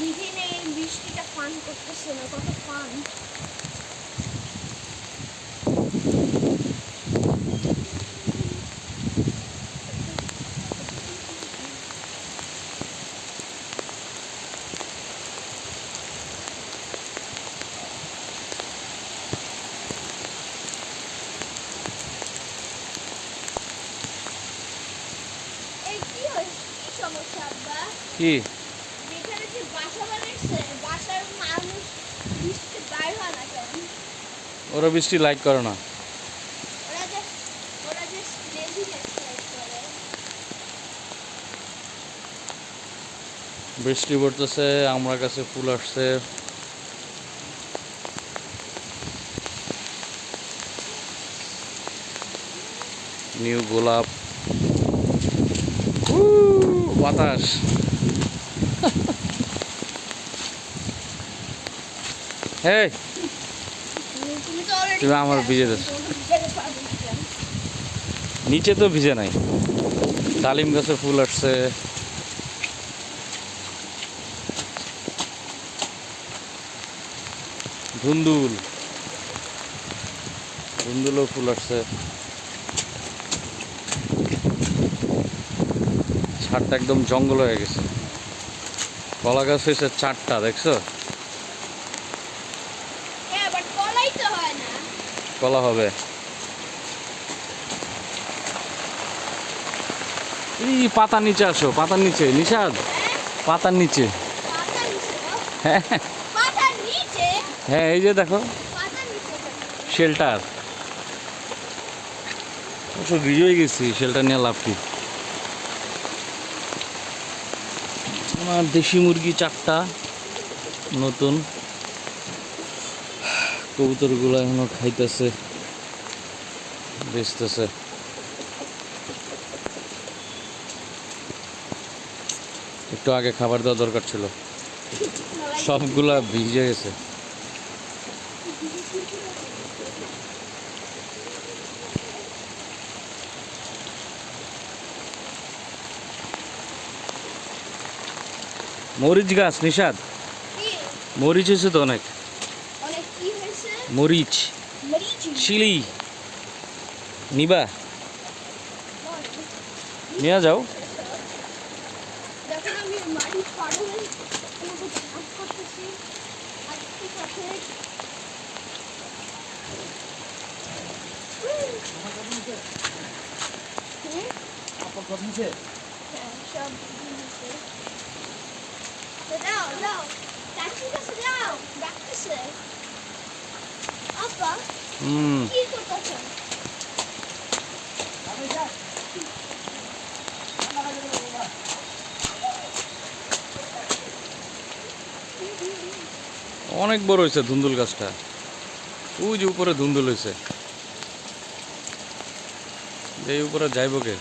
নিজে নেই বৃষ্টিটা ফান করতেছে না কত ফান এই কি? ওরা বৃষ্টি লাইক করে না। বৃষ্টি পড়তেছে, আমার কাছে ফুল আসছে। নিউ গোলাপ। বাতাস। হেই! তুমি আমার ভিজে। নিচে তো ভিজে নাই। ডালিম গাছে ফুল আসছে। ধুন্দুল। ধুন্দুলও ফুল আসছে। ছাদটা একদম জঙ্গল হয়ে গেছে। কলা গাছ হয়েছে চারটা, দেখছ? কলাই তো হয় না। কলা হবে। এই পাতার নিচে আসো পাতার নিচে নিষাদ। হ্যাঁ? পাতার নিচে। হ্যাঁ। পাতার নিচে? হ্যাঁ এই যে দেখো? শেল্টার। অবশ্য ভিজে গেছি শেল্টার নিয়ে লাভ কি? আমার দেশি মুরগি চারটা নতুন। কবুতরগুলো এখনও খাইতেছে বেচতেছে। একটু আগে খাবার দেওয়া দরকার ছিল। সবগুলা ভিজে গেছে। মরিচ গাছ নিষাদ মরিচ হয়েছে তো অনেক? মরিচ চিলি। নিবা। নিয়ে যাও? হ্যাঁ, দাও, দাও। কাছে ডাকতেছে। আপা, হুম। কি করতেছো? অনেক বড় হয়েছে ধুন্দুল গাছটা। ওই যে উপরে ধুন্দুল হয়েছে। এই উপরে যাইব কে?